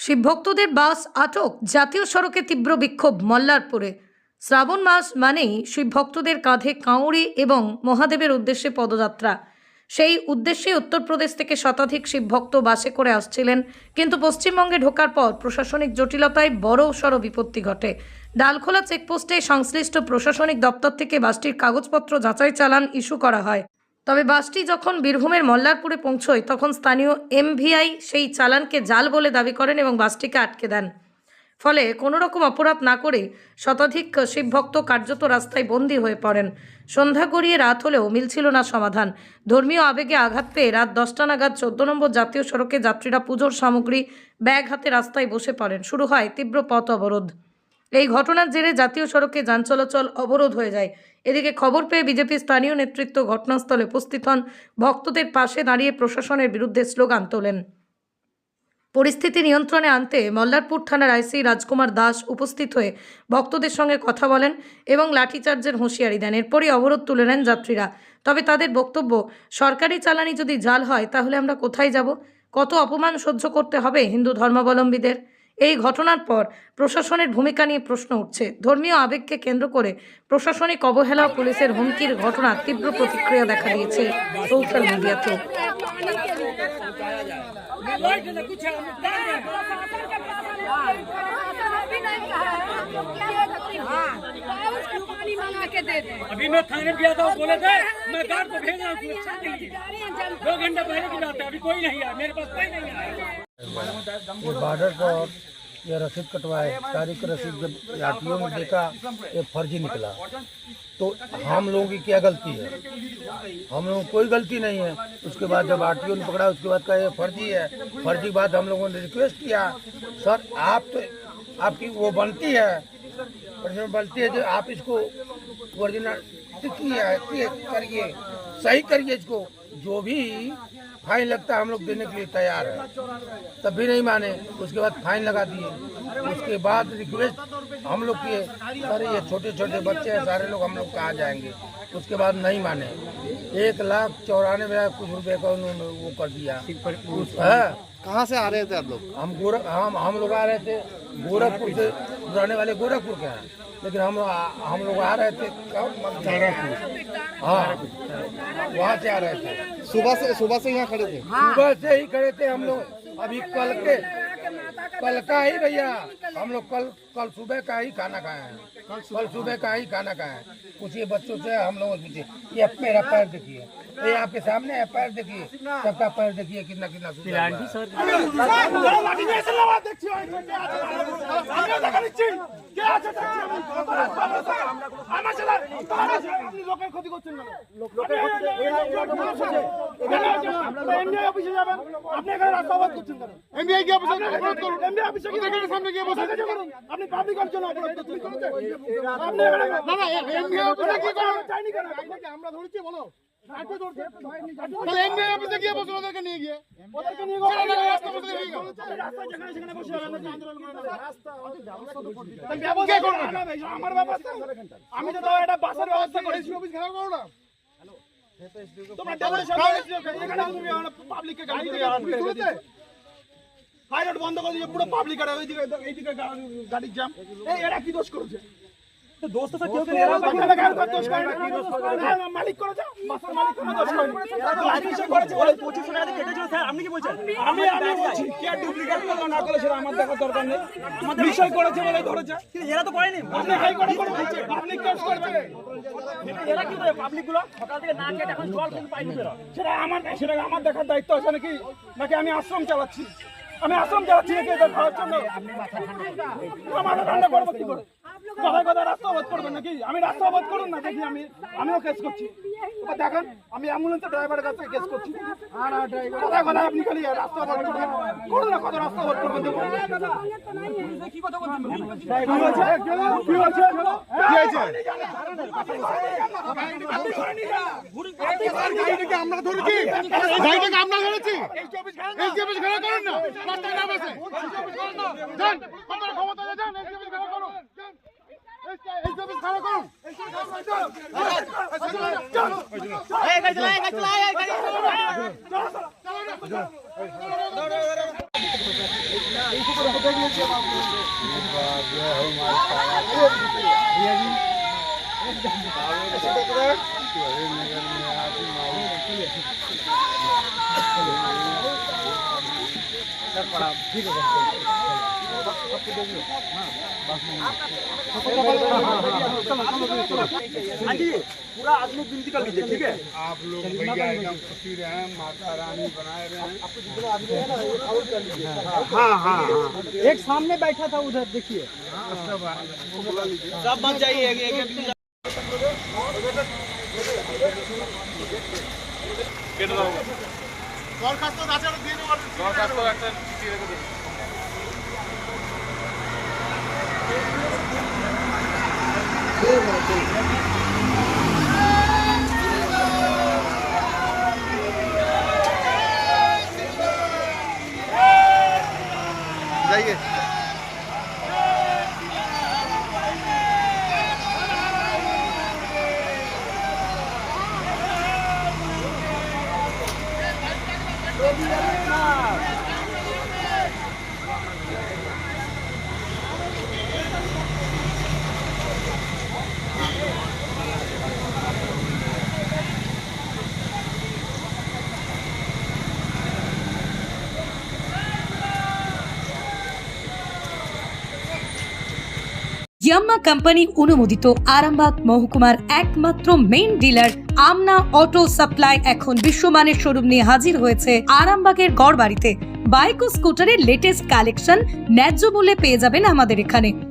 শিবভক্তদের বাস আটক জাতীয় সড়কে তীব্র বিক্ষোভ মল্লারপুরে। শ্রাবণ মাস মানেই শিবভক্তদের কাঁধে কাউড়ি এবং মহাদেবের উদ্দেশ্যে পদযাত্রা। সেই উদ্দেশ্যে উত্তরপ্রদেশ থেকে শতাধিক শিবভক্ত বাসে করে আসছিলেন, কিন্তু পশ্চিমবঙ্গে ঢোকার পর প্রশাসনিক জটিলতায় বড় সড় বিপত্তি ঘটে। ডালখোলা চেকপোস্টে সংশ্লিষ্ট প্রশাসনিক দপ্তর থেকে বাসটির কাগজপত্র যাচাই চালান ইস্যু করা হয়। তবে বাসটি যখন বীরভূমের মল্লারপুরে পৌঁছয়, তখন স্থানীয় এমভিআই সেই চালানকে জাল বলে দাবি করেন এবং বাসটিকে আটকে দেন। ফলে কোনো রকম অপরাধ না করে শতাধিক শিবভক্ত কার্যত রাস্তায় বন্দী হয়ে পড়েন। সন্ধ্যা গড়িয়ে রাত হলেও মিলছিল না সমাধান। ধর্মীয় আবেগে আঘাত পেয়ে রাত দশটা নাগাদ চোদ্দ নম্বর জাতীয় সড়কে যাত্রীরা পুজোর সামগ্রী ব্যাগ হাতে রাস্তায় বসে পড়েন। শুরু হয় তীব্র পথ অবরোধ। এই ঘটনার জেরে জাতীয় সড়কে যান চলাচল অবরোধ হয়ে যায়। এদিকে খবর পেয়ে বিজেপি স্থানীয় নেতৃত্ব ঘটনাস্থলে উপস্থিত হন। ভক্তদের পাশে দাঁড়িয়ে প্রশাসনের বিরুদ্ধে স্লোগান তোলেন। পরিস্থিতি নিয়ন্ত্রণে আনতে মল্লারপুর থানার আইসি রাজকুমার দাস উপস্থিত হয়ে ভক্তদের সঙ্গে কথা বলেন এবং লাঠিচার্জের হুঁশিয়ারি দেন। এরপরই অবরোধ তুলে নেন যাত্রীরা। তবে তাদের বক্তব্য, সরকারি চালানি যদি জাল হয়, তাহলে আমরা কোথায় যাব? কত অপমান সহ্য করতে হবে হিন্দু ধর্মাবলম্বীদের? এই ঘটনার পর প্রশাসনের ভূমিকা নিয়ে প্রশ্ন উঠছে ধর্মীয় আবেগকে কেন্দ্র করে প্রশাসনিক অবহেলা ও পুলিশের হুমকির ঘটনা তীব্র প্রতিক্রিয়া দেখা দিয়েছে সোশ্যাল মিডিয়াতে अभी मैं थाने गया था वो बोले थे मैं गार्ड को भेज रहा हूँ सुरक्षा के लिए दो घंटे पहले की बात है अभी कोई नहीं आया मेरे पास कोई नहीं आया ये बॉर्डर पर ये रसीद कटवाए तारीख रसीद जब आरटीओ में देखा ये फर्जी निकला। तो हम लोगों की क्या गलती है? हम लोगों की कोई गलती नहीं है। उसके बाद जब आरटीओ ने पकड़ा उसके बाद कहा ये फर्जी है। फर्जी बाद हम लोगों ने रिक्वेस्ट किया। सर आप तो आपकी वो बनती है। बनती है जो आप इसको ओरिजिनल किया करिए सही करिए इसको। जो भी फाइन लगता है हम लोग देने के लिए तैयार है। तब भी नहीं माने उसके बाद फाइन लगा दिए। उसके बाद रिक्वेस्ट हम लोग किए सर ये छोटे छोटे बच्चे हैं सारे लोग हम लोग कहाँ जाएँगे? उसके बाद नहीं माने। एक लाख चौरानवे हज़ार कुछ रुपए का उन्होंने वो कर दिया। हाँ। कहाँ से आ रहे थे आप लोग? हम गोरख हम हम लोग आ रहे थे गोरखपुर से रहने वाले गोरखपुर के हैं। लेकिन हम हम लोग आ रहे थे तारापुर। हाँ। वहाँ से आ रहे थे। सुबह से सुबह से यहाँ खड़े थे? सुबह से ही खड़े थे हम लोग। अभी कल के कल का ही भैया। हम लोग कल कल सुबह का ही खाना खाए हैं कल सुबह का ही खाना खाए हैं पूछिए बच्चों से हम लोग से पूछिए ये मेरा पैर देखिए ये आपके सामने है पैर देखिए सबका पैर देखिए कितना कितना सुंदर हुआ है। আপনি পাবলিক জন্য অপরাধ করছেন আমরা ধরেছি বলো তাহলে এমবিআই অফিসে গিয়ে বসুন ওদেরকে নিয়ে গিয়ে। ওদেরকে নিয়ে গিয়ে। রাস্তা বসে দিয়ে গেল যেখানে সেখানে বসে যাবেন আন্দোলন করে রাস্তা কে করবে? আমার ব্যবস্থা আমি তো একটা বাসের ব্যবস্থা করেছি। অফিস ঘেরাও করো না তোমরা ডেপুটেশন এখানে তুমি পাবলিককে গাড়ি দিয়ে হাই রোড বন্ধ করে দিয়ে পুরো পাবলিক আর ওইদিকে এইদিকে গা- গাড়ির জ্যাম এই এরা কি দোষ করেছে? দোস্ত স্যার কেউ দোষ করে? না মালিক করেছে? বাসের মালিক কোনো দোষ করেনি লাইসেন্স করেছে। বলে 2500 টাকা কেটেছিল স্যার আপনি কি বলছেন? আমি আমি বলছি কে ডুপ্লিকেট করল না করল সেটা আমার দেখার দরকার নেই। বিষয় করেছে বলে ধরেছে। এরা তো করেনি। আপনি হাই কোর্টে করে দিচ্ছে পাবলিক কেস করবে। এরা কি করে? পাবলিকগুলো সকাল থেকে না কেটে এখন জল কিন্তু পাইনি বেরো সেটা আমার সেটা আমার দেখার দায়িত্ব আছে নাকি? নাকি আমি আশ্রম চালাচ্ছি? আমি আসাম যাচ্ছি এটা খাওয়ার জন্য। আমার ঠান্ডা করব কি করে। কথায় কথা রাস্তা অবধ করবেন নাকি? আমি রাস্তা অবধ করুন না দেখি, আমি, আমিও কেস করছি। দেখেন, আমি অ্যাম্বুলেন্সের ড্রাইভারের কাছে কেস করছি। কথায় কথায় আপনি খালি, রাস্তা অবধ করবেন। করুন না, কত রাস্তা অবধ করবেন কি আমরা ধরেছি গাড়িটাকে আমরা ধরেছি। ক্ষমতা যান এই চব্বিশ ঘণ্টা করুন যান। এই- এই हाँ, पूरा आदमी गिनती कर लीजिए ठीक है। आप लोग भैया एकदम खुशी रहे माता रानी बनाए रहे हाँ हाँ, हाँ। हाँ एक सामने बैठा था उधर देखिए। सब मत जाइए দরখাস্ত আচার দিয়ে দেবো দরখাস্ত একটা চিঠি রেখে দেবো Thank you. Yeah. Yamaha company অনুমোদিত আরামবাগ মহকুমার একমাত্র main dealer Amna auto supply এখন বিশ্বমানের শোরুম নিয়ে হাজির হয়েছে আরামবাগের গড় বাড়িতে বাইক ও স্কুটারের লেটেস্ট কালেকশন ন্যায্য মূল্যে পেয়ে যাবেন আমাদের এখানে।